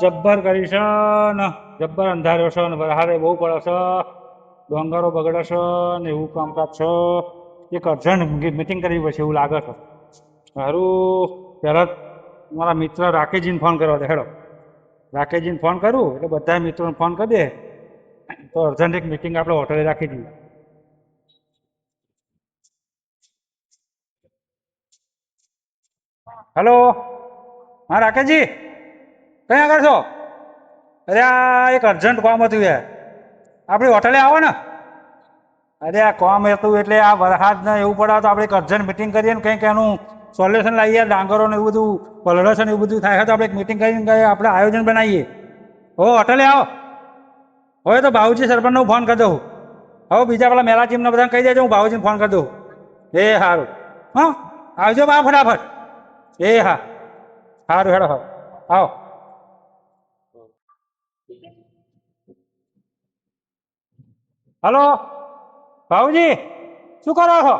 જબ્બર કરીશ ને. જબ્બર અંધાર્યો છે ને વરસાદે બહુ પડે છે. ડોંગરો બગડે છે ને એવું કામકાજ છે. એક અર્જન્ટ મિટિંગ કરવી પડશે એવું લાગે છે. સારું પહેલાં મારા મિત્ર રાકેશજીને ફોન કરવા દે, હેડો. રાકેશજીને ફોન કરું, એટલે બધા મિત્રોને ફોન કરી દે. તો અર્જન્ટ એક મિટિંગ આપણે હોટલે રાખી દઈએ. હેલો. હા, રાકેશજી? કઈ આગળ છો? અરે આ એક અર્જન્ટ કામ હતું યાર. આપણી હોટલે આવો ને. અરે આ કામ હતું એટલે આ વરસાદ ને એવું પડે તો આપણે એક અર્જન્ટ મિટિંગ કરીએ ને કંઈક એનું સોલ્યુશન લાવીએ, ડાંગરો ને એવું બધું, પલળે છે ને એવું બધું થાય છે તો આપણે એક મિટિંગ કરીને આપણે આયોજન બનાવીએ. હો, હોટલે આવો. હવે તો ભાઉજી સરપંચનો ફોન કરી દઉં. હવે બીજા પેલા મેલા ટીમને બધાને કહી દેજો, હું ભાઉજીને ફોન કરી દઉં. એ સારું હા, આવજો બા ફટાફટ. એ હા. સારું હેડો હા આવો. હલો ભાઉજી શું કરો છો?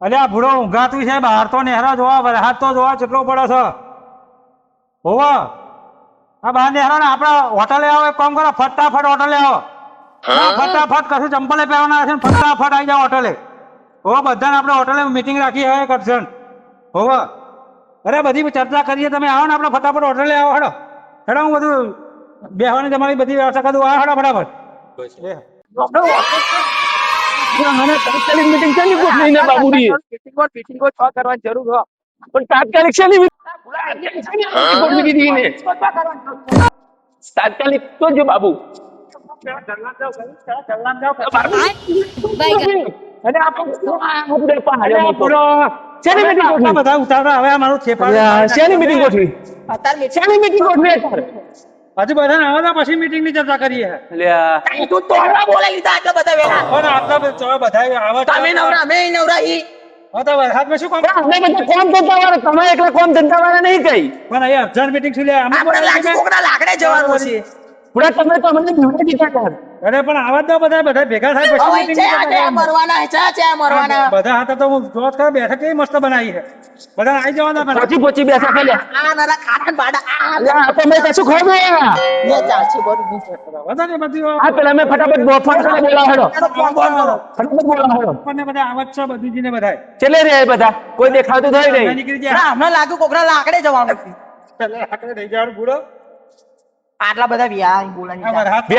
અરે આ ભૂડો ઊંઘાતું છે બહાર તો નેહરા જોવા વરસાદ તો જોવા કેટલો પડે છે. હોવો આ બહાર નેહરા ને આપણે હોટલે આવો એક કામ કરો ફટાફટ હોટલે આવો. ફટાફટ કશું ચંપલે પહેરવાના છે ફટાફટ આવી જાઓ હોટલે હોવો બધાને આપણે હોટલે મીટિંગ રાખી હવે કરશે હોવો. અરે બધી ચર્ચા કરીએ તમે આવો ને આપણે ફટાફટ હોટલે આવો હેડો. હેડો હું બધું બેહવાની તમારી બધી વ્યવસ્થા કરું આ હેડો ફટાફટ. મને તાત્કાલિક ને તો જો બાબુ. હવે અમારું છે ગોઠવી? શેની ગોઠવી હજુ બધા આવા તો પછી મીટિંગની ચર્ચા કરીએ. અલ્યા, તું તોડવા બોલે લીધા આટલા બધા વેલા. પણ આટલા બધા બધા આવા તમે નવરા મે નવરા ઈ હા તો વરસાદમાં શું કામ? અમે બધા કોમ ધંધા વાળા, તમે એકલા કોમ ધંધા વાળા નહીં કઈ. પણ અહીંયા અર્જન્ટ મીટિંગ શું લે અમે આપણે લાગે કોકના જવાનું છે. પૂરા તમે તો મને દીધા યાર. અરે પણ આવા જ બધા બધા ભેગા થાય પછી હવે છે ની આજે ચર્ચા મરવાના છે છે મરવાના. બધા હાથે તો હું જોત કર બેઠક કેવી મસ્ત બનાવી છે? બધા આવી જવાના પણ પછી પોચી બેસા ખાલી આ નરા ખાટન બાડા આ અલ્યા, આ તો મેં કશું ખાધું યાર. લે બોલ. બધા ને બધી આ પેલા મે ફટાફટ બો- કરે બોલા હેડો. ફટાફટ બોલા હેડો. આપણને બધા આવત છે બધી ને બધા ચલે રે બધા? કોઈ દેખાતું થઈ નહીં. નીકળી ના હમણાં લાગુ કોકના લાકડે જવાનું છે ચલે લાકડે થઈ જવાનું બુડો આટલા બધા વ્યા આ બોલાવી વરસાદ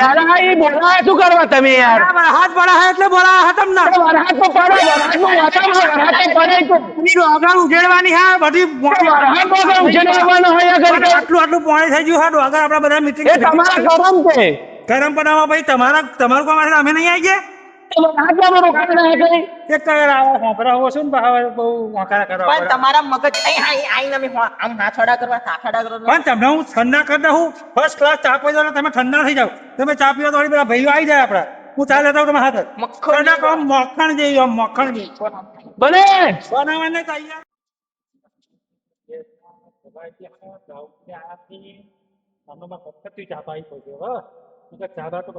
એ શું કરવા તમે યાર? આ પડા પડે એટલે બોલા હા તમને. વરસાદ તો પડે વરસાદનું વાતાવરણ વરસાદ તો પડે. તો બધી ડોગર ઉજેડવાની હા બધી વરસાદ તો કાંઈ ઉછેરવાનો હોય આગળ આટલું આટલું પાણી થઈ ગયું હા ડોગર આપડા બધા મીટિંગ એ તમારા કરમ છે. કરમ બનાવવા ભાઈ તમારા તમારું કામ અમે નહીં આવી ઠંડા તમે ઠંડા થઈ જાવ તમે ચા પીવા તો પેલા બધા ભાઈઓ આવી જાય આપડા હું ચા લેતા તમે હાથ. મક્ખણ મખણ જેવી મખણ જેવી બને! બનાવવાને તૈયાર. ચા ચા પીવા તું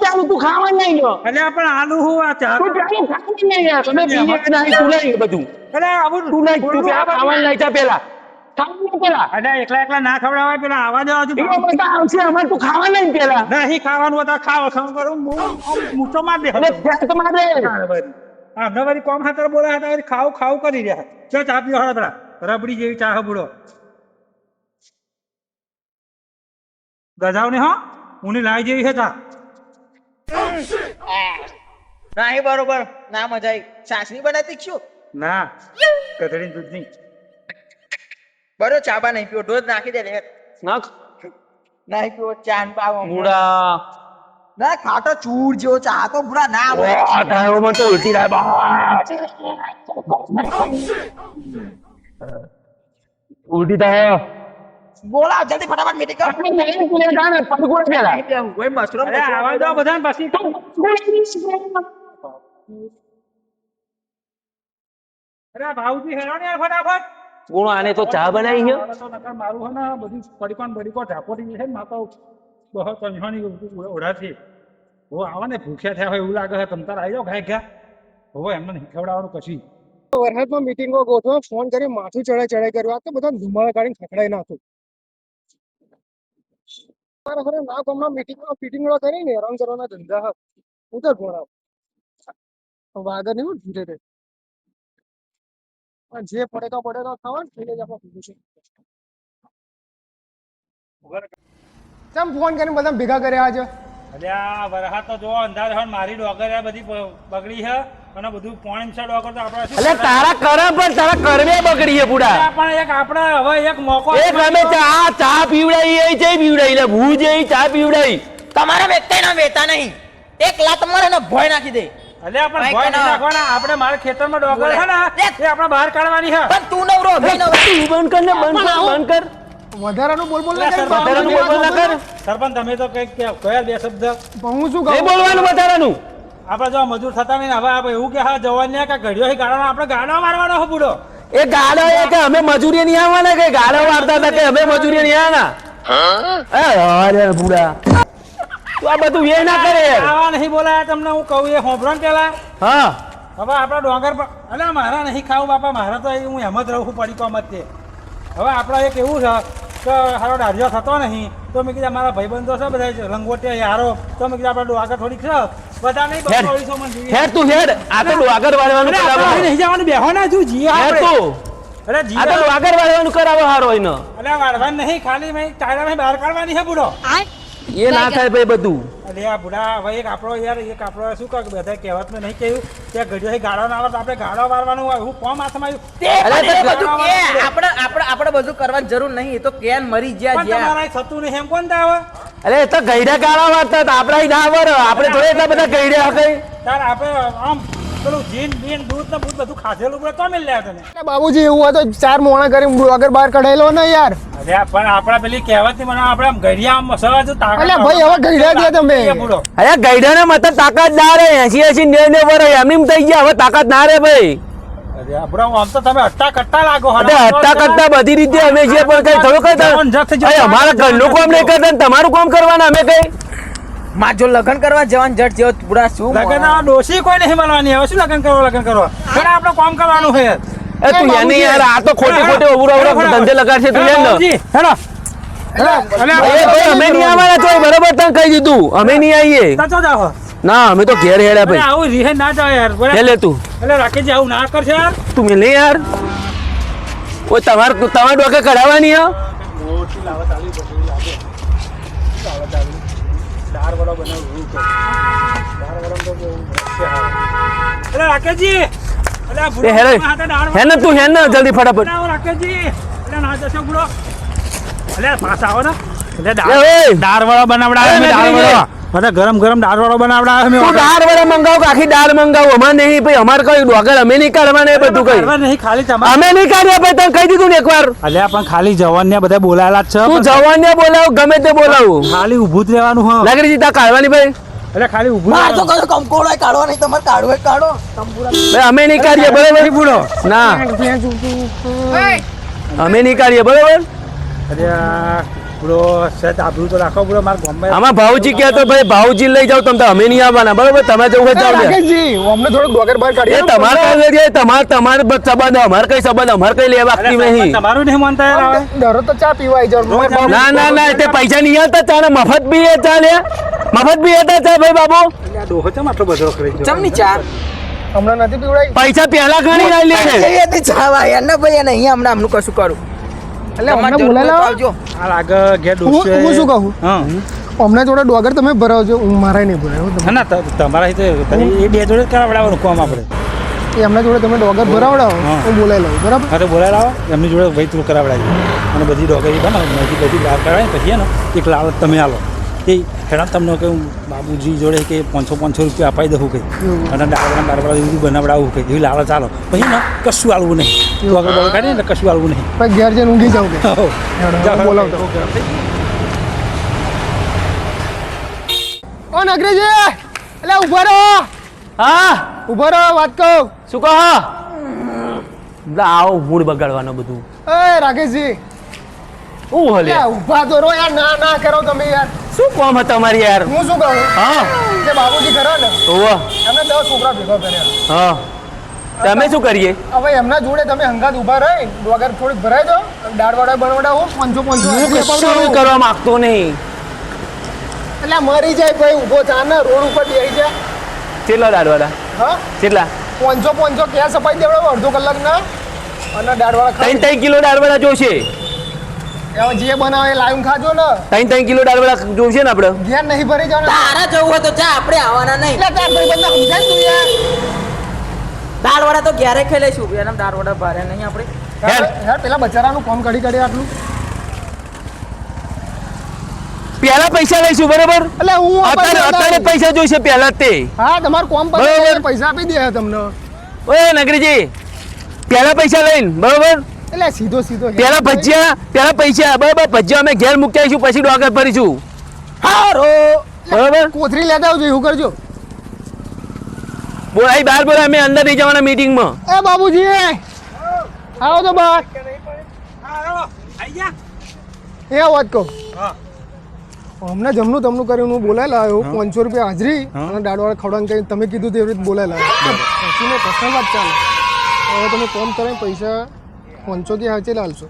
ચાલુ તું ખાવા નહીં ગયો અલ્યા પણ આલુ હું આ ચા તું ચાલુ ખાવા અરે એકલા એકલા ના ખવડાવાય પેલા? આવા દેવા હજુ એમાં બધા આવશે અમારે તું ખાવા નહીં પેલા. નહીં ખાવાનું હતા ખાવ ખાવ કરું. હું મૂછો માર દે વળી કોમ હાથર બોલા હતા વળી ખાવ ખાવ કરી રહ્યા. ચો ચા પીવો હળો રબડી જેવી ચા હબડો ગજાવ ને હો. ઉની લાઈ જેવી છે ચા. નહીં બરોબર. ના મજા આવી સાસરી બનાતી છું ના કદડી દૂધની. બરો ચાબા નહીં પીવો દૂધ નાખી દે લે નાખ. નહીં પીવો ચા ને પાવો મૂડા ના ખાટો ચૂર જેવો ચા તો પૂરા ના હોય. તારો મને તો ઉલટી થાય બા. ઉલટી થાય. બોલા જલ્દી ફટાફટ મીટિંગ કર. આપણે નહીં કુલે ગાને કુલિયા પેલા. કોઈ મશરૂમ અરે આવા દો બધા પછી. અરે ભાઉજી ભાવજી હેરો ને યાર ફટાફટ. કોણ આને તો ચા બનાવી છે. મારે તો નકર મારું હે ને બધું પડીકોન બડીકો ઢાકોટી છે ને મારે તો બહુ કંઠાણી ઓઢાથી હો આવે ને ભૂખ્યા થયા હોય એવું લાગે છે તમતાર આવી જાઓ ખાઈ ગયા હો એમને નહીં ખવડાવવાનું કશું વરસાદમાં મીટિંગો ગોઠવો ફોન કરી માથું ચડાઈ ચડાઈ કર્યું. આ તો બધા ધુમાડા કાઢીને ખકડાઈ નાખું. મારે ખરે ના ગામમાં મીટિંગમાં ફિટિંગો કરીને હેરાન કરવાના ધંધા હા. તો ભણાવ વાગર નહીં હો ધીરે ધીરે પણ જે પડેકા પડેકા ખાવા ને એટલે જ આપણે પીવું છે. ચમ ફોન કરીને બધા ભેગા કર્યા આજે? અરે આ વરસાદ તો જો અંધાર હોય મારી ડોગર આ બધી બગડી છે અને બધું પોણી છે ડોગર તો આપણે એટલે તારા કરમ પણ તારા કરમે બગડી છે પૂડા પણ એક આપણે હવે એક મોકો એક અમે ચા ચા પીવડાઈ એ છે પીવડાઈ લે ભૂજ એ ચા પીવડાઈ. તમારા વેચતા ના વેતા નહીં. એક લાત મારે ને ભોય નાખી દે. અરે પણ ભોય નહીં નાખવાના. આપણે મારા ખેતરમાં ડોગર છે ને એ આપણે બહાર કાઢવાની છે. પણ તું નવરો ભાઈ નવરો. તું બંધ કર ને બંધ કર બંધ કર. વધારાનું બોલ બોલ ના કર વધારાનું બોલ બોલ ના કર. સરપંચ તમે તો કંઈક કયા બે શબ્દ. હું શું નહીં કહું? બોલવાનું વધારાનું. આપણે જો મજૂર થતા નહીં ને હવે આપણે એવું કે હા જવાન ને કે ઘડિયો ગાળવાનો આપણે ગાળો મારવાનો હો બુડો એ ગાડો એ કે અમે મજૂરી નહીં આવવાના કે ગાડો મારતા હતા કે અમે મજૂરી નહીં આવવાના? એ અરે બુડા તું આ બધું એ ના કરે. આવા નહીં બોલાયા તમને હું કહું એ હોંભળો પેલા. હા. હવે આપણા ડોંગર પર અલે મારા નહીં ખાવું બાપા મારા તો હું એમ જ રહું પડી કોમ જ તે હવે આપણા એક એવું છે કે હારો ડાઢિયો થતો નહીં તો મેં કીધું મારા ભાઈબંધો છે બધા લંગોટિયા યારો. તો મેં કીધું આપણે ડોંગર થોડીક છે. બધા નહીં હેડ. તું હેડ. આ તો આગળ વાળવાનું કરાવો. નહીં જવાનું બેહો ના હેડ તું. અરે આ જીએ તો આગળ વાળવાનું કરાવો હારો એનો. અલે વાળવાનું નહીં ખાલી મેં ટાયરા બહાર કાઢવાની છે બુડો. એ ના થાય ભાઈ બધું. અરે આ બુડા હવે એક આપણો યાર એક આપણો શું કહે બધા કહેવતમાં નહીં કહ્યું. કે ગઢિયો ગાળો ના આવે તો આપણે ગાળો વારવાનું હોય. હું કોમ હાથમાં આવ્યું? અરે તે તે બધું કે આપણે આપણે આપણે બધું કરવાની જરૂર નહીં. તો કેન મરી ગયા પણ જ્યાં. તમારા થતું નહીં. એમ કોણ દાવે? અરે તો ગઈડા ગાળા વાળતા આપણે ના વર. આપણે થોડે એટલા બધા ગઈડા હકઈ તાર આપણે આમ પેલું જીન બીન દૂધ ને બૂધ બધું ખાધેલું પડે તો મિલ લે તને. બાબુજી એવું હોય તો ચાર મોણા કરી વગર બહાર કઢાયેલો ને યાર. અરે પણ આપણા પેલી કહેવતની મને આપણે આમ ઘડિયા આમ સહજ તાકાત અલ્યા ભાઈ, હવે ઘડિયા ગયા તમે. અરે ગઈડા ને મત તાકાત ના રહે એસી એસી નેવ ને વર એમની એમ થઈ ગયા હવે તાકાત ના રહે ભાઈ. અરે આ બુડા આમ તો તમે હટ્ટા કટ્ટા લાગો અરે હટ્ટા કરતા બધી રીતે અમે છીએ પણ કઈ થોડું અરે અમારા ઘરનું કામ કરતા તમારું કામ કરવાના અમે કઈ? માં જો લગન કરવા જવાન જટ જેવો પૂરા શું લગન આ ડોશી કોઈ નહીં મળવાની. હવે શું લગન કરો લગન કરો પણ આપણે કામ કરવાનું છે. એ તું યાર યાર આ તો ખોટી ખોટી ઉભરો ઉભરો ધંધે લગાડશે તું યાર. હેલો. અમે નહીં આવવાના તો બરોબર તને કહી દીધું. અમે નહીં આવીએ. ના અમે તો ઘેર હેડ્યા ભાઈ. આવું રીહે ના જાવ યાર. લે લે તું. એટલે રાકેશજી આવું ના કરશે યાર. તું મિલે યાર. ઓય તમાર તમાર ડોકે કઢાવવાની હો? દાર વડો બનાવું દાર વડો તો બહુ. અરે રાકેશજી! અરે આ એ ભૂરો હેરે મારા હાથે દાળ વડો હે ને તું હે જલ્દી ફટાફટ. રાકેશજી. અરે ના જશો ભૂરો. અરે પાછા આવો ને. એટલે દાળ ઓય બનાવડાવે દાળ બધા ગરમ ગરમ દાળ વાળો બનાવડા અમે તું દાળ વડા મંગાવ કે આખી દાળ મંગાવ? અમાર નહીં ભાઈ અમાર કઈ ડોગર અમે નહીં કાઢવાના બધું કઈ. નહીં ખાલી તમારે અમે નહીં કાઢ્યા ભાઈ તને કહી દીધું ને એકવાર. અલ્યા પણ ખાલી જવાન ને બધા બોલાયેલા જ છે તું જવાન જવાનને બોલાવ ગમે તે બોલાવું. ખાલી ઊભું જ રહેવાનું હા. લાગડી તા કાઢવાની ભાઈ. એટલે ખાલી ઊભું માર તો કયો કંકોડો કાઢવો નહીં તમારે કાઢો કાઢો. તંબુરા ભાઈ અમે નહીં કાઢીએ બરાબર? ભૂલો. ના. અમે નહીં કાઢીએ બરાબર? અરે આ સેટ આબરૂ તો રાખો પૂરો મારા ગામમાં આમાં ભાવજી કહે તો ભાઈ ભાવજી લઈ જાવ તમે અમે નહીં આવવાના. બરાબર? તમે જવું હોય જાવ રાકેશજી અમને થોડુંક ડોગર બહાર એ કાઢી તમારા આગળ તમારે તમારે બસ સંબંધ અમારે કઈ સંબંધ અમારે કઈ લેવા નહીં. તમારું નહીં માનતા યાર ડરો તો ચા પીવાય જાવ ના ના ના તે પૈસા નહીં આવતા ચાલે. મફત બી એ ચાલે. મફત બી હતા ચા ભાઈ બાબુ. ડોહો ચમ આટલો બધો કરી ચમ ચમની ચાર હમણાં નથી પીવડાય પૈસા પહેલા ગણી ના લે ચાવા યાર ના ભાઈ નહીં હમણાં આમનું કશું કરું. એટલે અમને આવજો. આ લાગે ઘેર હું હું શું કહું? હા. અમને જોડે ડોગર તમે ભરાવજો હું મારાય નહીં ભરાયો ના ના ત- તમારા હિતે એ બે જોડે જ કરાવડાવવાનું કોમ આપણે. એ એમના જોડે તમે ડોગર ભરાવડાવો હું. બોલાવી લઉં બરાબર? અરે બોલાય લાવો. એમની જોડે ભાઈ તું કરાવડાવી અને બધી ડોગરી બનાવો. બધી બધી બહાર કરાવી પછી હે ને એક લાવ તમે આલો. એ હેરાન તમને કે હું બાબુજી જોડે કે પાંચસો પાંચસો રૂપિયા અપાઈ દઉં કંઈ અને દાળવાળા દાળવાળા એવું બનાવડાવું કંઈ એવી લાલ ચાલો. પછી ને કશું આવવું નહીં. ડોગર આગળ કાઢીએ ને કશું આવવું નહીં. પછી ઘેર જઈને ઊંઘી જાઉં કે. હો. હેડો, જાઓ, હું બોલાવતો. Okay, okay. એટલે ઊભા રહો. હા? ઊભા રહો વાત કહું. શું કહો? આવો મૂડ બગાડવાનો બધું. એ રાકેશજી. શું હલે? યાર ઊભા તો રહો યાર ના ના કરો તમે યાર. શું કોમ હતા તમારી યાર? હું શું કહું? હા. જે બાબુજી કરો ને? ઓવો અમે દસ છોકરા ભેગા કર્યા. હા. તમે શું કરીએ? હવે એમના જોડે તમે હંગાત ઊભા રહી વગર થોડીક ભરાઈ દો દાળ બળવાડા બનાવડા હું પંચો પંચો હું કશું કરવા માંગતો નહીં. એટલે મરી જાય ભાઈ ઊભો થા ને રોડ ઉપર બેસી જાય કેટલા દાળવાડા? હા? કેટલા? પંચો પંચો ક્યાં સફાઈ દેવડાવો અડધો કલાક ના અને દાળવાડા ત્રણ ત્રણ કિલો દાળવાડા જોશે. જે બનાવે લાઈવ ખાજો ને. ત્રણ ત્રણ કિલો દાળ વડા જોઈશે ને આપણે ઘેર નહીં ભરી જવાનું તારા જવું હોય તો જા આપણે આવવાના નહીં. એટલે તાર ભાઈ બંને સમજાય તું યાર. દાળ વડા તો ઘેરે ખાઈ લઈશું. એના દાળ વડા ભારે નહીં આપણે યાર પેલા બચારાનું કોમ કાઢી કાઢી આટલું. પહેલા પૈસા લઈશું બરોબર? એટલે હું અત્યારે અત્યારે પૈસા જોઈશે પહેલા તે. હા તમારું કોમ પર પૈસા આપી દે તમને. ઓય નગરીજી પહેલા પૈસા લઈને બરોબર? એટલે સીધો સીધો પેલા ભજીયા પેલા પૈસા બરાબર ભજીયા અમે ઘેર મૂકી આવીશું પછી ડોગર ભરીશું. હારો! બરાબર? કોથરી લેતા આવજો એવું કરજો. બોલ અહીં બહાર બોલ અમે અંદર નહીં જવાના મીટિંગમાં એ બાબુજી આવો તો બહાર એ વાત કહું. અમને જમનું તમનું કર્યું હું બોલાયેલા આવ્યો પાંચસો રૂપિયા હાજરી અને દાડવાળા ખવડાવીને કંઈ તમે કીધું તેવી રીતે બોલાયેલા પછી મેં પર્સનલ વાત ચાલે. હવે તમે કોમ કરે પૈસા પાંચસો કે હાચે લાલશો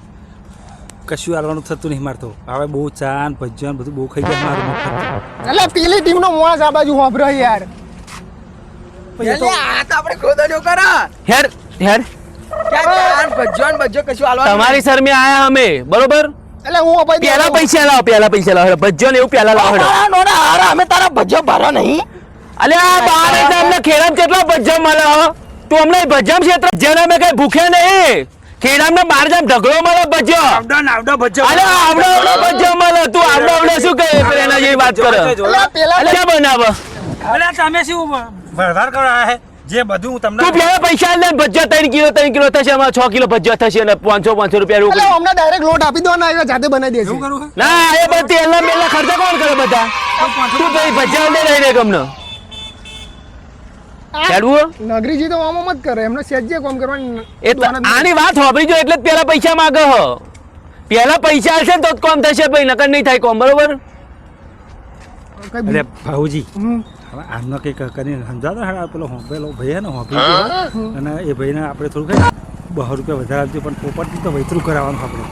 કશું હાલવાનું થતું નહીં મારતો હવે બહુ ચા ને ભજીયા બધું બહુ ખાઈ ગયા મારું એટલે પેલી ટીમનો મોસ આ બાજુ વાપરે યાર. ને તમારી શરમે આયા અમે બરોબર? એટલે હું પહેલા પૈસા લાવો પહેલા પૈસા લાવો ભજ્જો ને એવું પહેલા લાવો અમે તારા ભજ્જો ભરા નહીં. અલે આ બાર અમને ખેડામ કેટલા ભજ્જા મળે હો? તું અમને ભજ્જામ ક્ષેત્ર જેને અમે કઈ ભૂખ્યા નહીં. ખેડામ ને બાર જામ ઢગલો મળે ભજ્જો આવડો આવડો આવડા અરે આવડો આવડો ભજ્જા મળે. તું આવડો આવડો શું કહે? પેલા એના જેવી વાત કરે. એટલે આ પેલા અલે ક્યાં બનાવે? તમે શું ભરભાર કરો આ હે? જે બધું હું તમને તું પેલા પૈસા લે ભજ્જા ત્રણ કિલો ત્રણ કિલો થશે અમાર 6 કિલો ભજ્જા થશે અને પાંચસો પાંચસો રૂપિયા એવું એટલે અમને ડાયરેક્ટ લોટ આપી દો ને એ જાતે બનાવી દેજો ના એ બધું તેલના મેલા ખર્ચા કોણ કરે બધા? તું ભાઈ ભજ્જા લે લઈ ગમનો ગમને. આ ખેડવું નગરીજી તો આમ જ કરે. એમને સેજે કોમ કરવાની એટલે આની વાત હોભળી જો એટલે પેલા પૈસા માંગે હ. પેલા પૈસા હશે તો જ કોમ થશે ભાઈ નકર નહીં થાય કોમ બરોબર? અરે ભાઉજી હમ. હવે આમનો કંઈક કરીને સમજાતો હા પેલો હોંપેલો ભાઈ ને હોંપી અને એ ભાઈને આપણે થોડું કઈ બસો રૂપિયા વધારે આપજો પણ પોપટથી તો વૈતરું કરાવવાનું આપણે.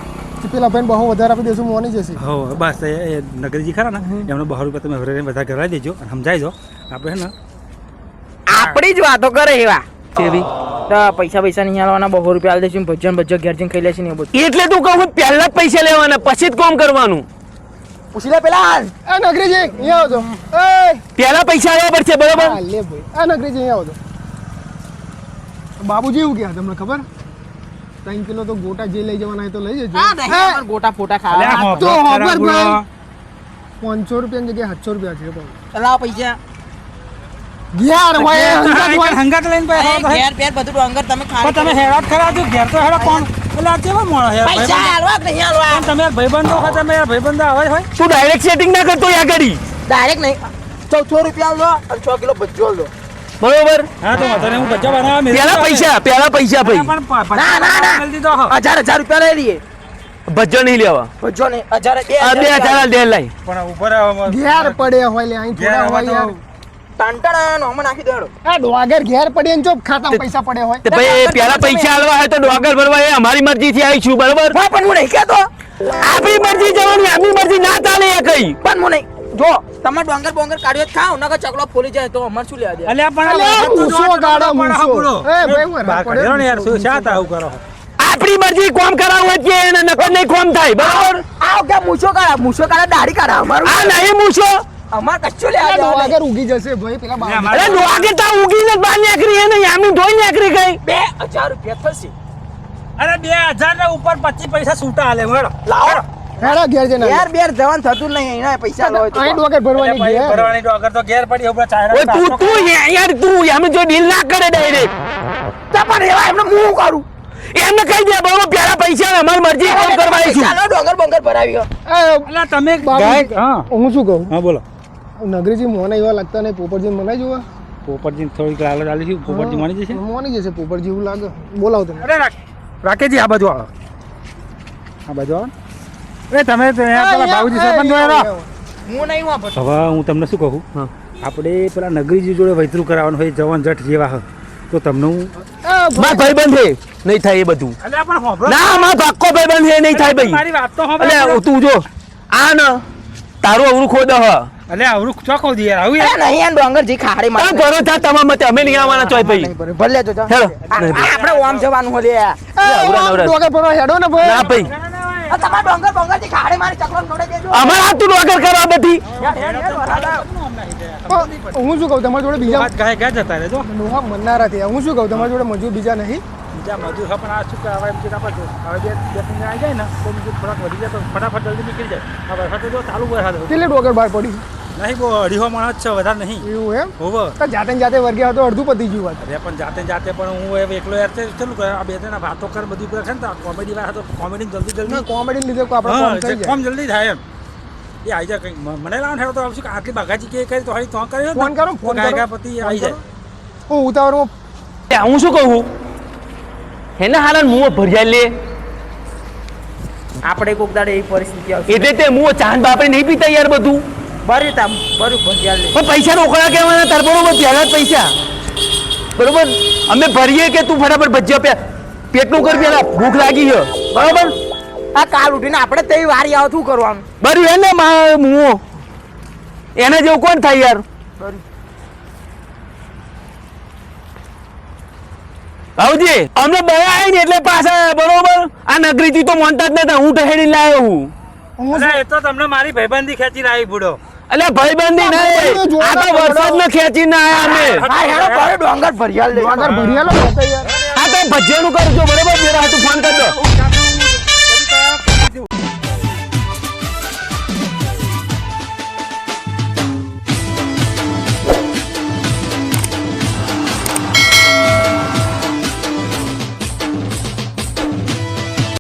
પેલા ભાઈને બહુ વધારે આપી દેશું મોની જશે હો બસ એ નગરીજી ખરા ને? એમને બસો રૂપિયા તમે વધારે વધારે કરાવી દેજો અને સમજાવી દો આપણે હે ને આપણી જ વાતો કરે એવા. કેવી પૈસા પૈસા નહીં હાલવાના બહુ રૂપિયા આલી દઈશું ભજન ને ઘેર જઈને ખાઈ લેશે ને બધું. એટલે તું કહું પહેલા જ પૈસા લેવાના પછી જ કોમ કરવાનું. પૂછી લે પેલા આ નગરીજી અહીંયા આવો તો એ. પહેલા પૈસા લેવા પડશે બરોબર? હા, લે ભાઈ. આ નગરીજી અહીંયા આવો તો બાબુજી એવું કહ્યા તમને ખબર? ત્રણ કિલો તો ગોટા જે લઈ જવાના હોય તો લઈ જજો. હે? ગોટા ફોટા ખાવા તો હોંભળ ભાઈ. પાંચસો રૂપિયાની જગ્યાએ સાતસો રૂપિયા છે ભાઈ. ચલાવ પૈસા. ઘેર હોય હંગાત હોય. હંગાત લઈને ભાઈ હેડો તો હે. ઘેર પેર બધું ડોંગર તમે પણ તમે હેરાત ખરા ઘેર તો હેડો કોણ? એટલે કેવા મોણો યાર પૈસા હાલવા કે નહીં હાલવા? તમે ભાઈબંધો હોય તમે યાર ભાઈબંધો આવે હોય? તું ડાયરેક્ટ સેટિંગ ના કરતો યા કરી. ડાયરેક્ટ નહીં. ચૌદસો રૂપિયા લો અને છ કિલો ભજ્જો લો. બરોબર? હા તો વાંધો હું બચ્ચા બનાવવા મેં પહેલા પૈસા પહેલા પૈસા ભાઈ. ના, ના. હજાર હજાર રૂપિયા લઈ લઈએ. ભજ્જો નહીં લેવા. ભજ્જો નહીં હજાર બે હજાર દે લાઈ. પણ ઉપર ઘેર પડે હોય લે અહીં થોડા હોય યાર. ટંટણા નોમાં નાખી દેડો. આ ડોગર ઘેર પડી ને ચોપ ખાતા પૈસા પડે હોય. તે ભાઈ પહેલા પૈસા આલવા હોય તો ડોગર ભરવા એ અમારી મરજી થી આવી છું બરોબર? હા પણ હું નહીં કહેતો. આપણી મરજી જવાની આપણી મરજી ના ચાલે એ કઈ. પણ હું નહીં. જો તમે ડોંગર બોંગર કાઢ્યો ખાવ નકર ચકલો ફોલી જાય તો અમાર શું લેવા દે અલ્યા પણ પડે મૂસો. આપણો. એ ભાઈ, કાઢ્યો ને યાર, શું શા આવું કરો. આપણી મરજી કોમ કરાવવું છે એને નકર નહીં કોમ થાય બરાબર? આવ કે મૂછો કાઢા મૂછો કાઢા દાઢી કાઢા અમારું. આ નહીં મૂછો. અમાર કશું આ લેવા દેવા નહીં. ઉગી જશે ભાઈ પેલા અમારે- અરે ડોગે તા ઉગીને જ બહાર નીકળી ને આમનું ધોઈ નીકળી ગઈ. બે હજાર રૂપિયા થશે. અરે બે હજાર ને ઉપર પચીસ પૈસા છૂટા આલે વળ લાવો. હેડા. ઘેર જઈને યાર બેર જવાન થતું નહીં એના પૈસા લો અહીં ડોગર ભરવાની છે ભરવાની ડોગર તો ઘેર પડી ઉપર ચાયડા ઓય તું તું યાર તું અમે જો ડીલ ના કરે ડાયરેક્ટ પણ એવા એમને હું કરું? એમને કહી દે બરોબર પેલા પૈસા અમારી મરજી કામ કરવાની છું. ચાલો ડોગર બંગર ભરાવી ગયો એ, તમે ગાય હા. હું શું કહું? હા બોલો. નગરીજી મોને એવા લાગતા નહીં પોપટજી મને જોવા? પોપટજી થોડીક લાલ ડાલી છે પોપટજી મળી જશે? મોની જશે પોપટજી એવું લાગે. બોલાવો તમે. અરે રાખ રાકેશજી આ બાજુ આવો. આ બાજુ આવો અરે તમે પેલા બાબુજી સરપંચ જોયા હું નહીં હવે હું તમને શું કહું? આપણે પેલા નગરીજી જોડે વૈતરું કરાવવાનું હોય જવાન જટ જેવા હ તો તમને હું ભાઈ. ભાઈબંધ છે નહીં થાય એ બધું. અલ્યા પણ હોભળો. ના માર પાક્કો ભાઈબંધ છે નહીં થાય ભાઈ. મારી વાત તો અલે તું જો આ ન તારું અવરું ખોદ હ. અલ્યા આવરું ચોખ્ખો દી યાર આવું યાર. નહીં આ ડોંગર જી ખાડી તમે માં ભરો થા તમારા મતે અમે નહીં આવવાના ચોય ભઈ. ભલે જો હેલો. આપણે ઓમ જવાનું હોય લે. નવરા, નવરા. ડોગર હેડો ને ભઈ. ના ભઈ આ ડોંગર ડોંગર જી ખાડી મારી ચકલો નોડે દેજો. અમાર આ તું ડોંગર કરવા બધી. હું શું કહું તમારી જોડે બીજા વાત ગાય ગયા જતા રહેજો. ડોહા મનનારા થી હું શું કહું તમારી જોડે મજૂર બીજા નહીં? બીજા મજૂર હા પણ આ શું કહેવાય એમ કે આપણે હવે બે આવી જાય ને તો બીજું થોડાક વધી જાય તો ફટાફટ જલ્દી નીકળી જાય. વરસાદ જો ચાલુ વરસાદ કેટલી ડોગર બહાર પડી? નહીં બહુ અઢીસો માણસ છે વધારે નહીં. એવું એમ? હોવ. તો જાતે જાતે વર્ગ્યા હતો અડધું પતી ગયું વાત. અરે પણ જાતે જાતે પણ હું એમ એકલો યાર તે ચલું કરે આ બે ત્રણ વાતો કર બધું કરે છે ને તો કોમેડી વાળા તો કોમેડી જલ્દી જલ્દી. કોમેડી લીધે કોઈ આપણે કોમ જલ્દી થાય એમ. એ આવી જાય કંઈક. મને લાવ ઠેરો તો આવશું કે આટલી બાગાજી કે કરી તો હારી તો કરી ફોન કરો, ફોન કરો. પતિ આવી જાય. હું ઉતાવળમાં એ હું શું કહું? હેને હાલન મુઓ ભર્યા લે? આપણે કોક દાડે એવી પરિસ્થિતિ આવશે. એટલે તે મુઓ ચાંદ બાપરે નહીં પીતા યાર બધું. બરી તામ બરોબર પણ પૈસા રોકડા કહેવાના તાર બરોબર પહેલા જ પૈસા. બરોબર? અમે ભરીએ કે તું ફટાફટ ભજીયા પે પેટનું કર પેલા ભૂખ લાગી છે. બરોબર? આ કાલ ઉઠીને આપણે તે વારી આવ શું કરવાનું? બરું એને મા મુઓ. એના જેવું કોણ થાય યાર? ભાવજી અમને બયા આવી ને એટલે પાછા બરોબર? આ નગરીથી તો મોનતા જ નતા હું ટહેડી લાવ્યો હું. એ તો તમને મારી ભાઈબંધી ખેંચી લાવી બુડો એટલે ભાઈબંધી નહીં. આ તો વરસાદ ને ખેંચી ના આયા અમે. હા હેડો ભરે ડોંગર ભરિયાલ ડોગર ભરિયાલો આ તો ભજેનું કરજો બરોબર? મેરા હાથું ફોન કરી